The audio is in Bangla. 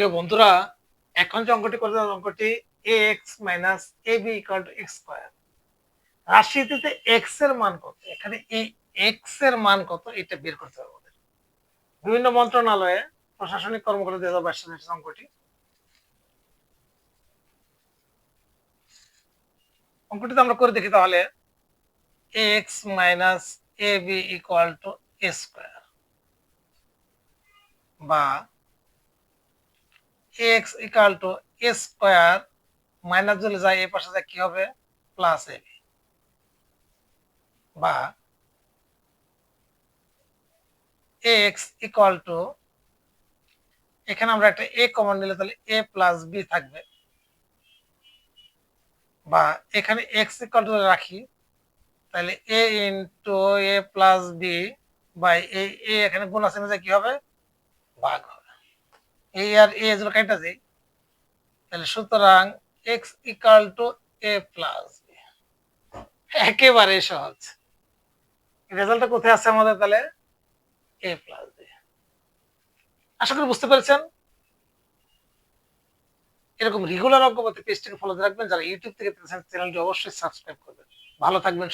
প্রিয় বন্ধুরা, এখন যে অঙ্কটি করতে অঙ্কটি a x minus a b equal to x square রাশিটিতে এক্সের মান কত? এখানে এই এক্সের মান কত? এটা বের করতে হবে আমাদের। বিভিন্ন মন্ত্রণালয়ে প্রশাসনিক কর্মকর্তা দুই হাজার সালে এসেছে অঙ্কটি। অঙ্কটিতে আমরা করে দেখি তাহলে x minus a b equal to a square বা x equal to a square minus যদি যায় এ পাশে যায় কি হবে? Plus a b x equal to এখানে আমরা একটা এ কমন নিলে তাহলে এ প্লাস বি থাকবে। বা এখানে এক্স ইকুয়াল টু রাখি, তাহলে a into a plus b by a এখানে গুণ আছে কি হবে? ভাগ হবে। এই আর এ যেগুলো কেটে দেই তাহলে সুতরাং x equal to a plus একেবারে সহজ। রেজাল্টটা কোথায় আছে আমাদের তাহলে? এ প্লাস আশা করি বুঝতে পেরেছেন? এরকম রেগুলার অঙ্ক পেজটিকে ফলো রাখবেন। যারা ইউটিউব থেকে চ্যানেলটি অবশ্যই সাবস্ক্রাইব করবেন। ভালো থাকবেন